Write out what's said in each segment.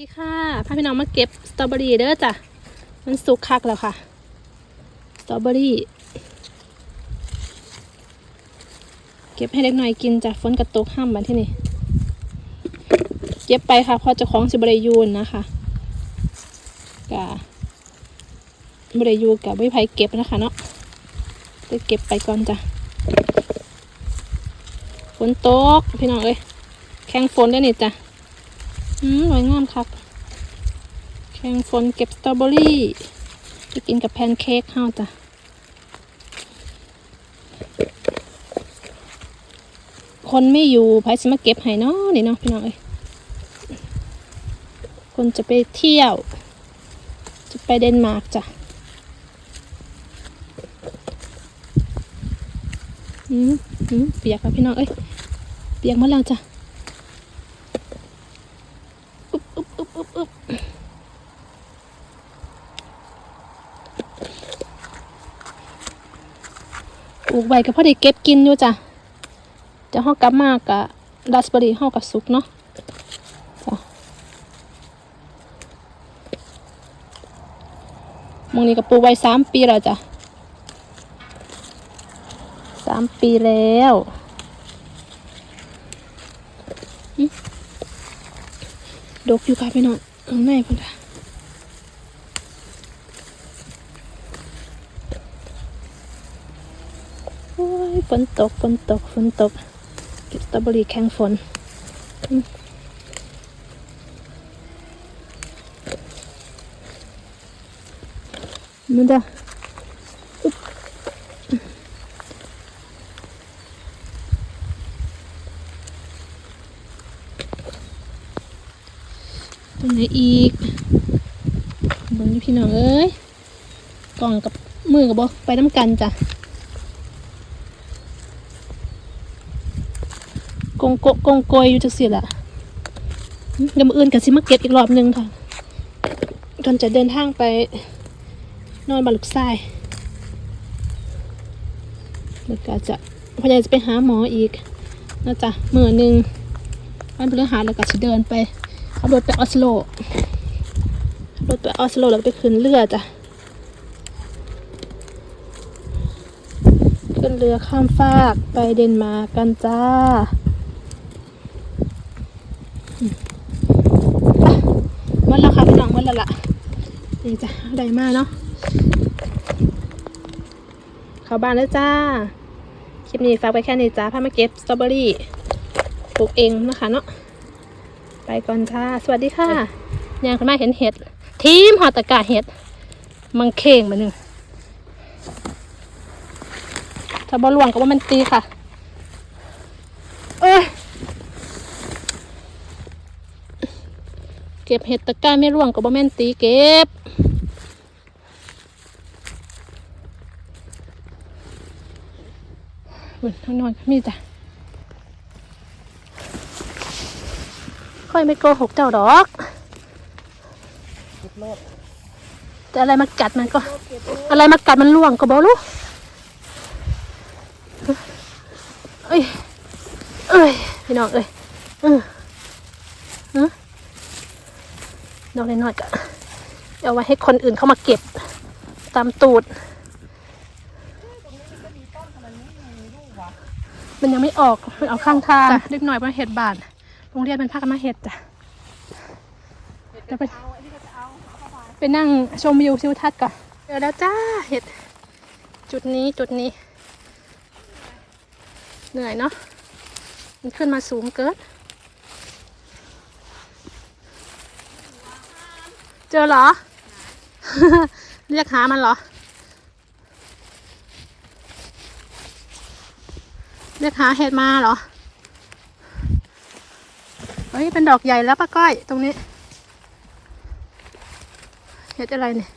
ดีค่ะพาพี่น้องมาเก็บสตรอเบอรี่เด้อจ้ะ มันสุกคักแล้วค่ะ สตรอเบอรี่ เก็บให้เล็กน้อยกินจ้ะ ฝนกระตกห้ามบันที่นี่ เก็บไปค่ะพอจะของสิบริยูนนะคะกะบริยูกับไม่ไผ่เก็บนะคะเนาะจะเก็บไปก่อนจ้ะ ฝนตกพี่น้องเอ้ย แข้งฝนได้นี่จ้ะ อืมสวยงามครับแข่งฝนเก็บสตรอเบอรี่จะกินกับแพนเค้กเฮาจ้ะคนไม่อยู่ไผสิมาเก็บให้เนาะนี่เนาะพี่น้องเอ้ยคนจะไปเที่ยว จะไปเดนมาร์กจ้ะ อืมอืมเปียกแล้วพี่น้องเอ้ย เปียกหมดแล้วจ้ะ อุ๊บอุ๊บอุ๊บอุ๊บอุ๊บปลู กไว้ก็พอได้เก็บกินอยู่จ้ะจะห้อกลับมากกะราสเบอรี่ห้อกับสุกเนาะจ้ะมงนี้ก็ปลูกไว้สามปีแล้วจ้ะสามปีแล้วดกอยู่ค่ะพี่น้องข้างในพุ่นค่ะ โอ้ยฝ นตกฝนตกฝนตกเก็บสตรอเบอรี่แข็งฝนมันจะอุ๊บตรงไหนอีกบนอยู่พี่น้องเอ้ยกล่องกับมือกับบอกไปน้ำกันจ้ะ กงโกกงโกยอยู่จังสิล่ะเดี๋ยวมืออื่นกับซิมาเก็บอีกรอบหนึงค่ะก่อนจะเดินทางไป นอนบาลูกทรายแล้วก็จะพยายามจะไปหาหมออีกนะจ๊ะมือหนึ่งวันพฤหัสแล้วก็จะเดินไปขับรถไปออสโลรถไปออสโลแล้วไปขึ้นเรือจ้ะขึ้นเรือข้ามฟากไปเดนมาร์กกันจ้า หมดแล้วค่ะพี่น้องหมดแล้วล่ะ นี่จ้ะได้มากเนาะเข้าบ้านแล้วจ้า คลิปนี้ฝากไปแค่นี้จ้าพามาเก็บสตรอเบอรี่ปลูกเองนะคะเนาะไปก่อนจ้าสวัสดีค่ะยางคุณแม่เห็นเห็ด ทีมหอตะกาเห็ด มังเข่งมาหนึ่งถ้าบอลวงก็ว่ามันตีค่ะ เอ้ย เก็บเห็ดตะกร้าไม่ร่วงก็บ่แม่นตีเก็บ อุ่นข้างนอนก็มีจ้ะค่อยไม่โกหกเจ้าดอกแต่อะไรมากัดมันก็ อะไรมากัดมันร่วงก็บอกลูกเอ้ยเอ้ยพี่น้องเอ้ยเออเออดอกน้อยก็เอาไว้ให้คนอื่นเข้ามาเก็บตามตูด มันยังไม่ออกมันเอาข้างทางเล็กหน่อยมาเห็ดบานโรงเรียนเป็นภาคมาเห็ดจ้ะจะไปไปนั่งชมวิวทิวทัศน์ก่อนเจอแล้วจ้าเห็ด จุดนี้จุดนี้ เหนื่อยเนาะมันขึ้นมาสูงเกินเจอเหรอ เรียกหามันเหรอ เรียกหาเห็ดมาเหรอ เฮ้ย เป็นดอกใหญ่แล้วป้าก้อย ตรงนี้ เห็ดอะไรเนี่ย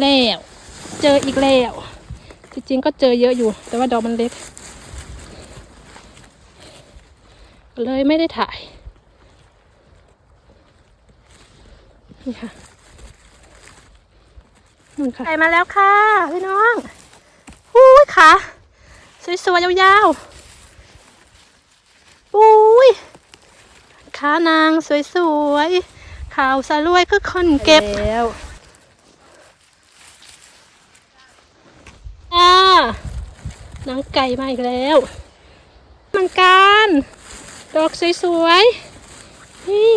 แล้วเจออีกแล้ว จริงๆก็เจอเยอะอยู่ แต่ว่าดอกมันเล็ก เลยไม่ได้ถ่าย นี่ค่ะนู่นค่ะไปมาแล้วค่ะ พี่น้องอุ้ยขา สวยๆยาวๆอุ้ยขขานางสวยๆข่าวสารวยก็คนเก็บแล้วอ่านางไก่มาอีกแล้ว มันการดอกสวยๆนี่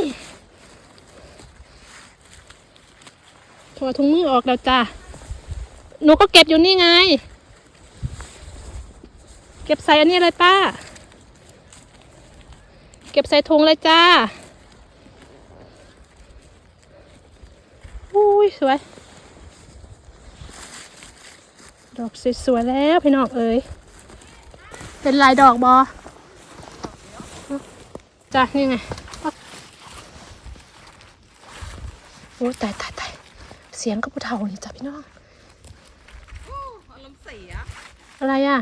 ถอดถุงมือออกแล้วจ้ะหนูก็เก็บอยู่นี่ไง เก็บใส่อันนี้เลยป้า เก็บใส่ถุงเลยจ้า อุ้ยสวย ดอกสวยๆแล้วพี่น้องเอ๋ย เป็นลายดอกบอจ้ะนี่ไงโอ้ยตายตายตายเสียงก็ผู้เฒ่านี่จ้ะพี่น้องอารมณ์เสียอะไรอะ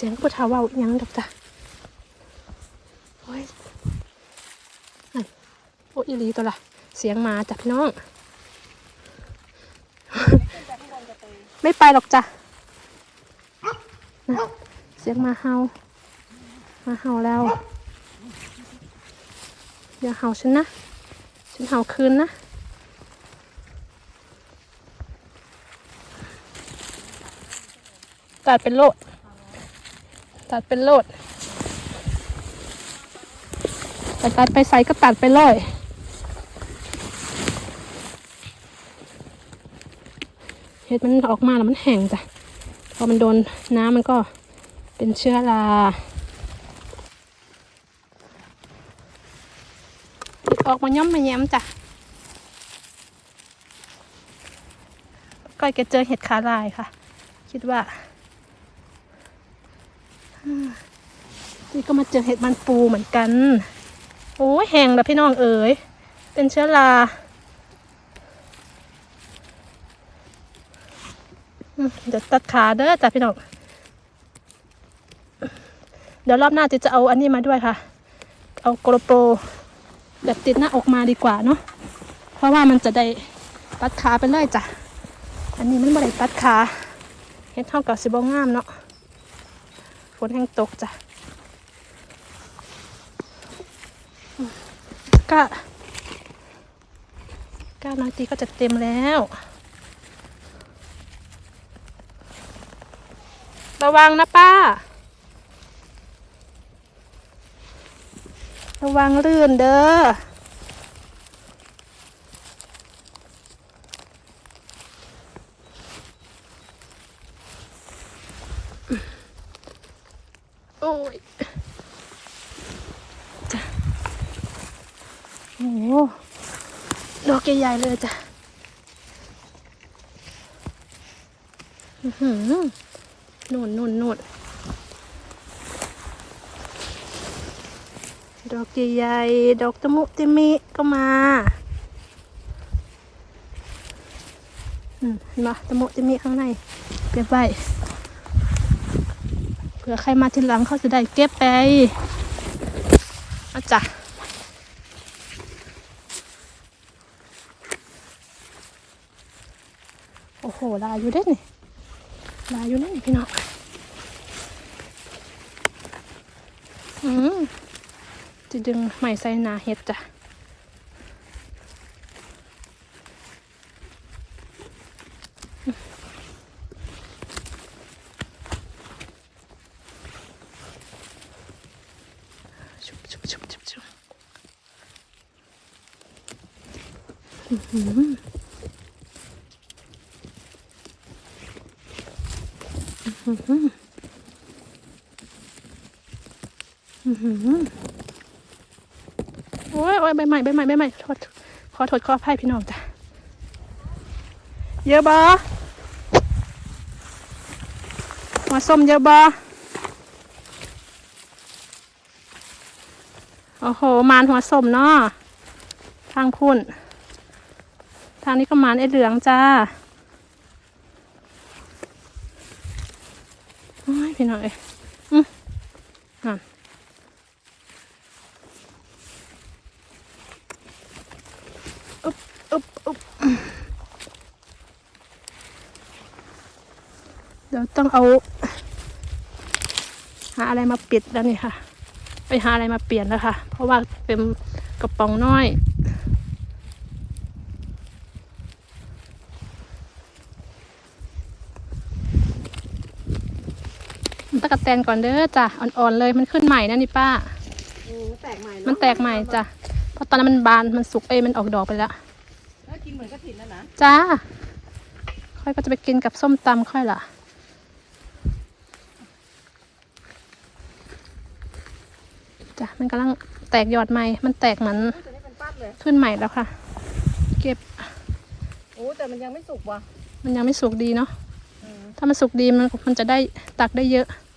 เสียงผู้เฒ่าเว่าอิหยังดอกจ้ะโอ้ยนั่นโอ้ยอีลีตัวละเสียงมาจ้ะพี่น้อง ไม่ไปหรอกจ้ะนะเสียงมาเฮามาเฮาแล้วอย่าเห่าฉันนะ ฉันเห่าคืนนะตัดเป็นโลด ตัดเป็นโลดแต่ตัดไปใส่ก็ตัดไปเลยเห็ดมันออกมาแล้วมันแห้งจ้ะ พอมันโดนน้ำมันก็เป็นเชื้อราออกมาย่อมมาแย้มจ้ะก้อยแกเจอเห็ดขาลายค่ะ คิดว่า นี่ก็มาเจอเห็ดมันปูเหมือนกัน โอ้ยแห้งแล้วพี่น้องเอ๋ย เป็นเชื้อราเดี๋ยวตัดขาเด้อจ้ะพี่น้อง เดี๋ยวรอบหน้าจะจะเอาอันนี้มาด้วยค่ะ เอาโกลโปรแบบติดหน้าอกมาดีกว่าเนาะ เพราะว่ามันจะได้ตัดขาไปเลยจ้ะ อันนี้มันบ่ได้ตัดขาเฮ็ดเท่ากับสิบ่งามเนาะ ฝนแห้งตกจ้ะ ก็ก้านาทีก็จะเต็มแล้ว ระวังนะป้า ระวังลื่นเด้อ โอ้ยจ้ะโอ้โหดอก ใหญ่เลยจ้ะหือนุ่นนุ่นนุ่นดอกใหญ่ๆดอกตะมุติมิก็มาอืมเห็นปะตะมุติมิข้างในเก็บไว้เผื่อใครมาทีหลังเขาจะได้เก็บไปอาจ้ะโอ้โห ลายอยู่เด้นี่ลายอยู่ด้นี่พี่น้องอืมจะดึงไหมใส่นาเห็ดจ้ะชุบชุบชุบชุบชุบอื้อหืออื้อหืออื้อหือ โอ้ยโอ้ยใบใหม่ใบใหม่ใบใหม่ขอโทษขอโทษขออภัยพี่น้องจ้ะ เยอะบอมาส้มเยอะบอโอ้โห มานหัวสมเนาะทางพุ่น ทางนี้ก็มานไอเหลืองจ้าโอ้ยพี่ น้องเอ้ยอืมนั่นอุ๊บอุ๊บอุ๊บเดี๋ยวต้องเอา หาอะไรมาปิดแล้วนี่ค่ะ ไปหาอะไรมาเปลี่ยนแล้วค่ะ เพราะว่าเป็นกระป๋องน้อย ตะกะแต นก่อนเด้อจ้ะอ่อนๆเลยมันขึ้นใหม่นะนี่ป้า อืมแตกใหม่เอะมันแตกใหม่จ้ะเพราะตอนนั้นมันบานมันสุกเอ้ยมันออกดอกไปแล้วแล้วกินเหมือนกระถิ่นแล้วนะจ้าค่อยก็จะไปกินกับส้มตำค่อยล่ะ จ้ะมันกำลังแตกยอดใหม่ มันแตกเหมือนตัวนี้เป็นปั๊บเลย ขึ้นใหม่แล้วค่ะ เก็บโอ้แต่มันยังไม่สุกว่ะมันยังไม่สุกดีเนาะ อืมถ้ามันสุกดีมันมันจะได้ตักได้เยอะเก็บไปไอ้นี่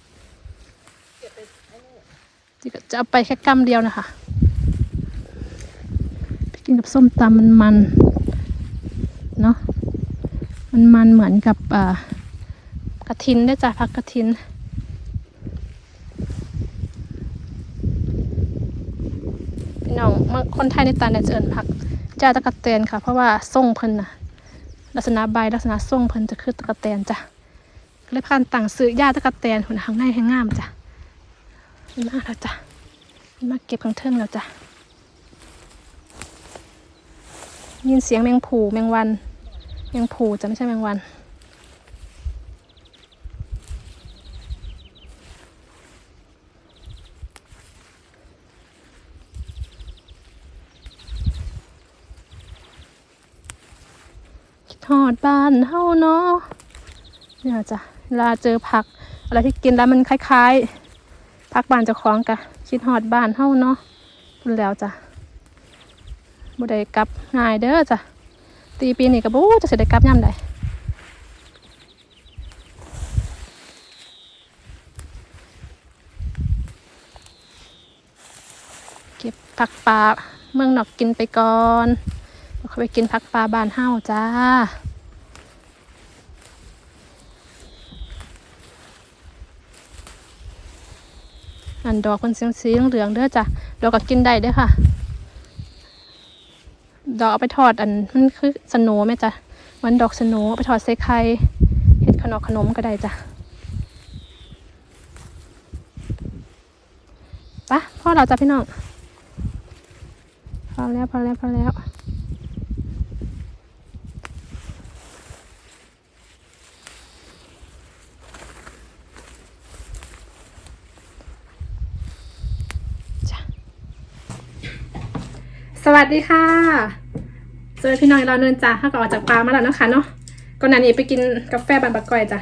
จะเอาไปแค่กำเดียวนะคะไปกินกับส้มตำมันมันเนาะมันมันเหมือนกับกระทินได้จ้ะผักกระทินพี่น้องคนไทยในตาเนี่ยจะเอินผักจ้าตะกะแตนค่ะ เพราะว่าส่งเพิ่นนะลักษณะใบลักษณะส่งเพิ่นจะคือตะกะแตนจ้ะเลยพากันต่างซื้อยาตะกะแตนหุ่นหางในให้งามจ้ะ นี่มากแล้วจ้ะนี่มากเก็บข้างเทิงแล้วจ้ะยินเสียงแมงผูแมงวัน แมงผูจะไม่ใช่แมงวัน คิดฮอดบ้านเฮาเนาะเนี่ยจ้ะเวลาเจอผัก อะไรที่กินแล้วมันคล้าย ๆ ผักบ้านเจ้าของกะคิดฮอดบ้านเฮ้าเนาะพูดแล้วจ้ะบ่ได้กลับง่ายเด้อจ้ะตีปีนี้ก็บ่จะเสิได้กลับยามใดเก็บผักป่าเมืองนอกกินไปก่อนแล้วค่อยไปกินผักป่าบ้านเฮ้าจ้า อันดอกมันสีสีเหลืองเด้อจ้ะดอกก็กินได้เด้อค่ะ ดอกเอาไปทอดอันมันคือสโหนไหมจ้ะมันดอกสโนเอาไปทอดใส่ไข่เห็ดขนมขนมก็ได้จ้ะปะพ่อเราจ้ะพี่น้องพอแล้วพอแล้วพอแล้ว สวัสดีค่ะ เจอพี่น้องเราเนินจ้าถ้าก็ออกจากปลามาแล้วนะคะเนาะก่อนหน้านี้ไปกินกาแฟบานบักก้อยจ้ะ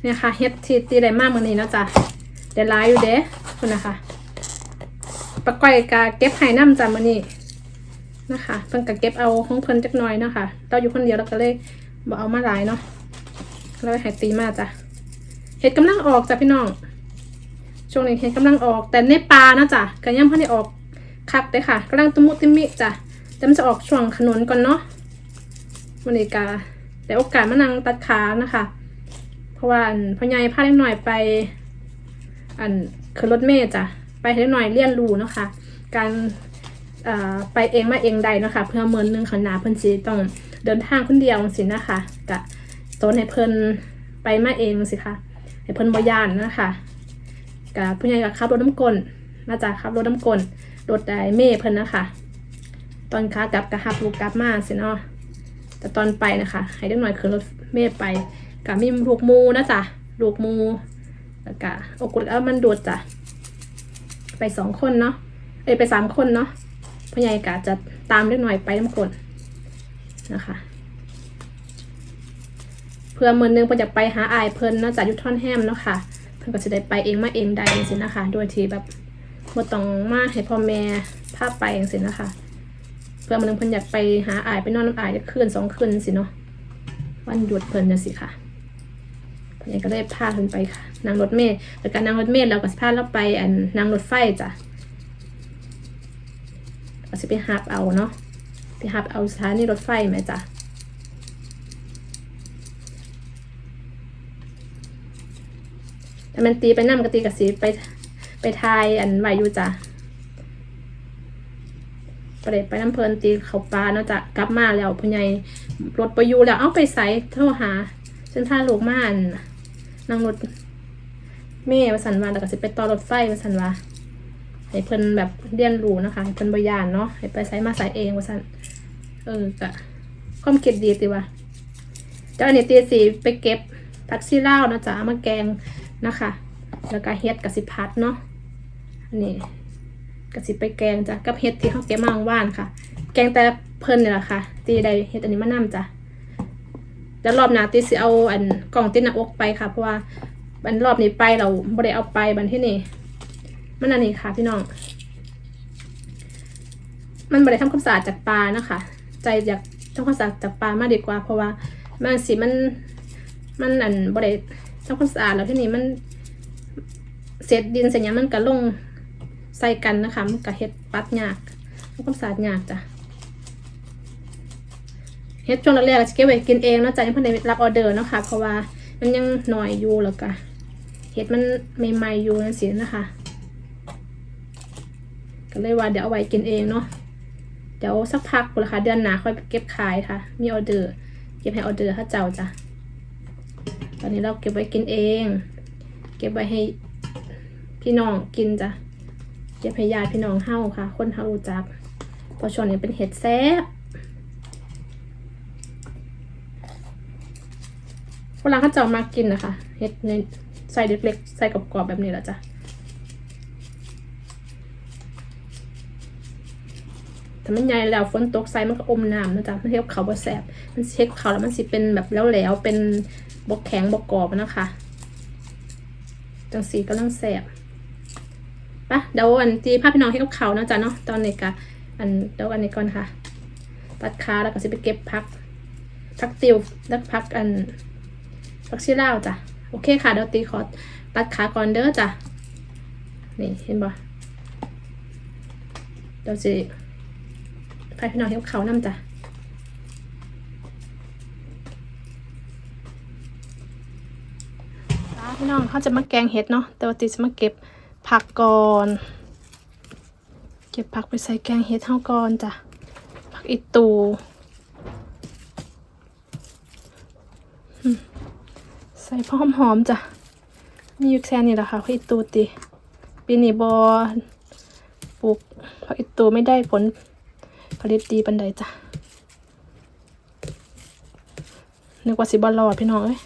เนี่ยค่ะเฮ็ดทีตีได้มากเมื่อนี้เนาะจ้ะเดี๋ยวไลฟ์อยู่เด้คุณนะคะบักก้อยกาเก็บไห้น้ำจ้ะเมื่อนี้นะคะเพิ่นก็เก็บเอาของเพิ่นจักหน่อยเนาะค่ะเราอยู่คนเดียวเราก็เลยบ่เอามาหลายเนาะเราให้ตีมาจ้ะเห็ดกำลังออกจ้ะพี่น้องช่วงนี้เห็ดกำลังออกแต่ในปลานะจ้ะก็ยังเพิ่นได้ออก คักเลยค่ะกำลังตมุติมิจ้ะแต่มันจะออกช่วงขนุนก่อนเนาะวันนี้กาแต่โอกาสมานั่งตัดขานะคะ เพราะว่าอันพ่อใหญ่พาเล็กหน่อยไป อันคือรถเมย์จ้ะไปเล็กหน่อยเรียนรูเนาะคะ การไปเองมาเองใดนะคะ เพื่อเมินหนึ่งขนาเพิ่นสิต้องเดินทางคนเดียวสินะคะกะต้นให้เพิ่นไปมาเองสิคะให้เพิ่นบ่ย่านนะคะกะพ่อใหญ่ก็ขับรถน้ำกลมาจากขับรถน้ำกล รถไดเม่เพิ่นนะคะ ตอนขากลับกะฮับลูกกลับมาสิเนาะแต่ตอนไปนะคะ ให้เด็กหน่อยขึ้นรถเม่ไปกับมีลูกมูนะจ๊ะลูกมูแล้วก็อกุดเอามันโดดจ้ะไปสองคนเนาะเอ้ยไปสามคนเนาะพ่อใหญ่กะจะตามเด็กหน่อยไปน้ำกลนะคะ เพื่อเมือนึงพิ่นจะไปหาอายเพิ่นเนาะจากยุทธอนแฮมเนาะค่ะ เพิ่นก็จะได้ไปเองมาเองได้สินะคะ โดยที่แบบ บ่ต้องมาให้พ่อแม่พาไปจังซี่นะคะเพื่อมันนึงเพิ่นอยากไปหาอายไปนอนน้ำอายจะคืนสองคืนสิเนาะวันหยุดเพิ่นจังซี่ค่ะเพิ่นก็เลยพาเพิ่นไปค่ะนั่งรถเมล์แล้วก็นั่งรถเมล์แล้วก็สิพาเราไปอันนั่งรถไฟจ้ะก็สิไปหับเอาเนาะไปหับเอาสถานีรถไฟแม่จ้ะแต่มันตีไปน้ำก็ตีก็สิไป ไปทายอันไหวอยู่จ้ะไปเลยไปน้ำเพลินตีเขาปลาเนาะจ้ะกลับมาแล้วพ่อใหญ่รถไปอยู่แล้วเอาไปใส่โทรหาฉันพาลูกมาอันนั่งรถเม่มาสันวาแล้วก็สิไปต่อรถไฟมาสันวาให้เพิ่นแบบเรียนรู้นะคะให้เพิ่นบยานเนาะให้ไปใส่มาใส่เองว่าซั่นเออกะความคิดดีติว่าเจ้าอันนี้ตีสีไปเก็บผักซี่ลานะจ๊ะมาแกงนะคะ แล้วก็เฮ็ดกับสิพัดเนาะ นนี้กับสิไปแกงจ้ะกับเฮ็ดที่เขาเก็บมาว่านค่ะ แกงแต่เพิ่นนี่แหละค่ะ ตีได้เฮ็ดอันนี้มานำจ้ะแล้วรอบหน้าตีสิเอาอันกล่องติดหน้าอกไปค่ะ เพราะว่าอันรอบนี้ไปเราบ่ได้เอาไปบันที่นี่มันอันนี้ค่ะพี่น้อง มันบ่ได้ทำความสะอาดจากปลานะคะ ใจอยากทำความสะอาดจากปลามากดีกว่า เพราะว่ามันสิมันมันอันบ่ได้ทำความสะอาดแล้วที่นี่มันเศษดินเศษหยังมันก็ลง ใส่กันนะคะ มันก็เฮ็ดปัดยากทำความสะอาดยากจ้ะเฮ็ดช่วงแรกๆจะเก็บไว้กินเองนะจ้ะยังเพิ่นได้รับออเดอร์นะคะ เพราะว่ามันยังหน่อยอยู่แล้วก็เฮ็ดมันใหม่ๆอยู่นั่นสินะคะ ก็เลยว่าเดี๋ยวเอาไว้กินเองเนาะเดี๋ยวสักพักละค่ะเดือนหนาค่อยเก็บขายค่ะ มีออเดอร์ เก็บให้ออเดอร์ถ้าเจ้าจ้ะตอนนี้เราเก็บไว้กินเอง เก็บไว้ให้พี่น้องกินจ้ะ เก็บให้ญาติพี่น้องเฮาค่ะ คนเฮารู้จักเพอช่วงนี้เป็นเห็ดแซ่บเวลาเขาเจ้ามากินนะคะเห็ดในใส่เล็กๆใส่กรอบๆแบบนี้แหละจ้ะถ้ามันใหญ่แล้วฝนตกใส่มันก็อมน้ำนะจ๊ะมันเทียบเขาบ่แสบมันเช็คเขาแล้วมันสิเป็นแบบแล้วแหลวๆเป็นบกแข็งบกกรอบนะคะจังสีก็ลังแสบ ปะเดี๋ยวอันที่ภาพพี่น้องให้กับเขาวนะจ๊ะเนาะตอนนี้กะอันเดี๋ยวอันนี้ก่อนค่ะ ตัดขาแล้วก็สิไปเก็บพัก พักติวแล้วพักอันพักชีล่าจ้ะโอเคค่ะเดี๋ยวตีขอตัดขาก่อนเด้อจ้ะนี่เห็นบ่เดี๋ยวสิพาพี่น้องเห็นเขานำจ้ะจ้าพี่น้องเขาจะมาแกงเห็ดเนาะแต่ว่าติจะมาเก็บ ผักก่อน เก็บผักไปใส่แกงเห็ดเท่าก่อนจ้ะ ผักอีตูใส่พอหอมๆจ้ะ มีอยู่แค่นี้แหละค่ะผักอีตูติปีนี้บอปลูกผักอีตูไม่ได้ผลผลิตดีปันใดจ้ะนึกว่าสิบอลรอดพี่น้องเอ้ย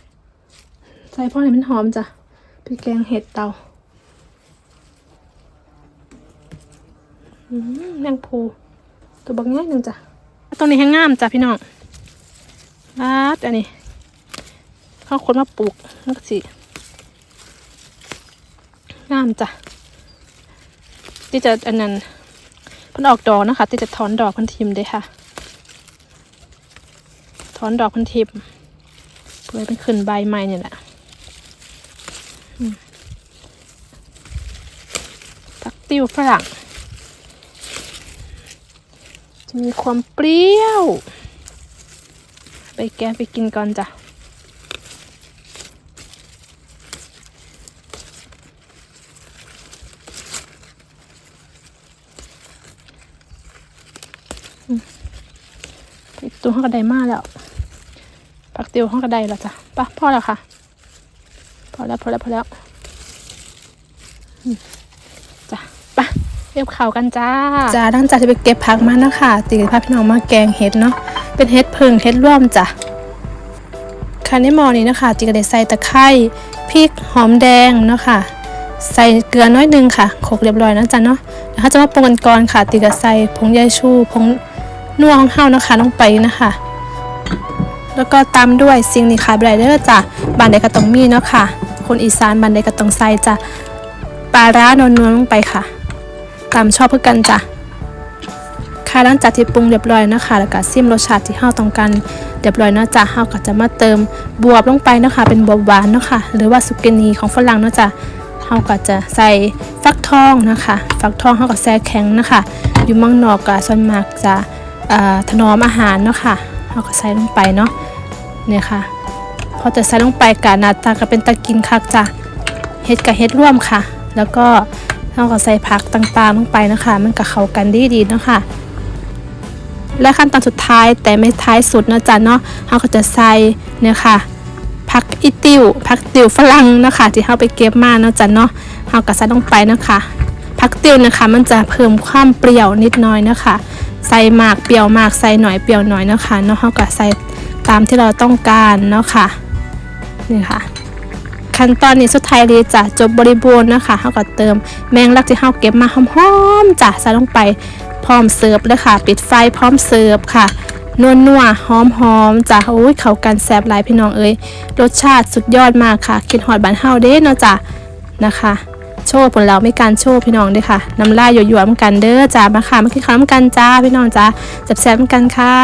ใส่พ่อให้มันหอมจ้ะพี่แกงเห็ดเตาอืม แมงภูตัวบักง่ายหนึ่งจ้ะตรงนี้แห้งงามจ้ะพี่น้องอาดอันนี้เข้าคนมาปลูกนักสิงามจ้ะที่จะอันนั้นมันออกดอกนะคะ ที่จะถอนดอกพันทิมเด้ค่ะ ถอนดอกพันทิมเพื่อเป็นขึ้นใบใหม่เนี่ยแหละผักติ้วฝรั่ง มีความเปรี้ยว ไปแกไปกินก่อนจ้ะตัวห้องกระไดมาแล้ว ปักติวห้องกระไดแล้วจ้ะปะพอแล้วค่ะ พอแล้วพอแล้วพอแล้ว เรียบข่าวกันจ้าจ้าหลังจากที่ไปเก็บผักมาแล้วค่ะตีกับพาพี่น้องมาแกงเห็ดเนาะเป็นเห็ดเพิงเห็ดร่วมจ้ะคันนี้หมอนี้นะคะตีก็ได้ใส่ตะไคร้พริกหอมแดงเนาะค่ะ ใส่เกลือน้อยหนึงค่ะโขลกเรียบร้อยนะจ๊ะเนาะเดี๋ยวเขาจะมาปรุงกันก่อนค่ะตีก็ใส่ผงยายชูผงนัวของเฮานะคะลงไปนะคะแล้วก็ตามด้วยสิ่งนี้ค่ะไบรเดอร์จ้ะบานใดก็ต้องมีเนาะค่ะ คนอีสานบานใดก็ต้องใส่จ้ะปลาร้านวลๆลงไปค่ะ ตามชอบเพื่อกันจ้ะค่ะหลังจากที่ปรุงเรียบร้อยนะคะ แล้วก็ซิมรสชาติที่เฮาต้องการเรียบร้อยเนาะจ้ะเฮาก็จะมาเติมบวบลงไปนะคะ เป็นบวบหวานเนาะค่ะหรือว่าสุกินีของฝรั่งเนาะจ้ะเฮาก็จะใส่ฟักทองนะคะ ฟักทองเฮาก็แช่แข็งนะคะ อยู่มืองนอกก็ส่วนมากจะอ่าถนอมอาหารเนาะค่ะเราก็ใส่ลงไปเนาะเนี่ยค่ะพอจะใส่ลงไปกะหน้าตาก็เป็นตะกินคักจ้ะเฮ็ดกับเฮ็ดร่วมค่ะ แล้วก็ เราก็ใส่ผักต่างๆลงไปนะคะ มันก็เข้ากันดีดีเนาะค่ะและขั้นตอนสุดท้ายแต่ไม่ท้ายสุดนะจ้ะเนาะเราก็จะใส่เนี่ยค่ะผักอีติวผักติวฝรั่งนะคะ ที่เราไปเก็บมาเนาะจ้ะเนาะเราก็ใส่ลงไปนะคะผักติวนะคะ มันจะเพิ่มความเปรี้ยวนิดหน้อยนะคะ ใส่มากเปรี้ยวมากใส่หน่อยเปรี้ยวหน่อยนะคะเนาะเฮาก็ใส่ตามที่เราต้องการเนาะค่ะนี่ค่ะ ขั้นตอนนี้สุดท้ายเลยจ้ะจบบริบูรณ์นะคะเฮาก็เติมแมงลักที่เฮาเก็บมาหอมๆจ้ะใส่ลงไปพร้อมเสิร์ฟเลยค่ะ ปิดไฟพร้อมเสิร์ฟค่ะนัวนัวๆหอมหอมๆจ้ะโอ้ยเขากันแซ่บหลายพี่น้องเอ้ยรสชาติสุดยอดมากค่ะคิดฮอดบานเฮาเด้เนาะจ้ะนะคะ โชว์ผลแล้วไม่การโชว์พี่น้องด้วยค่ะน้ำลายหยวๆเหมือนกันเด้อจ้ามาค่ะมากินข้าวเหมือนกันจ้าพี่น้องจ้าแซ่บๆเหมือนกันค่ะ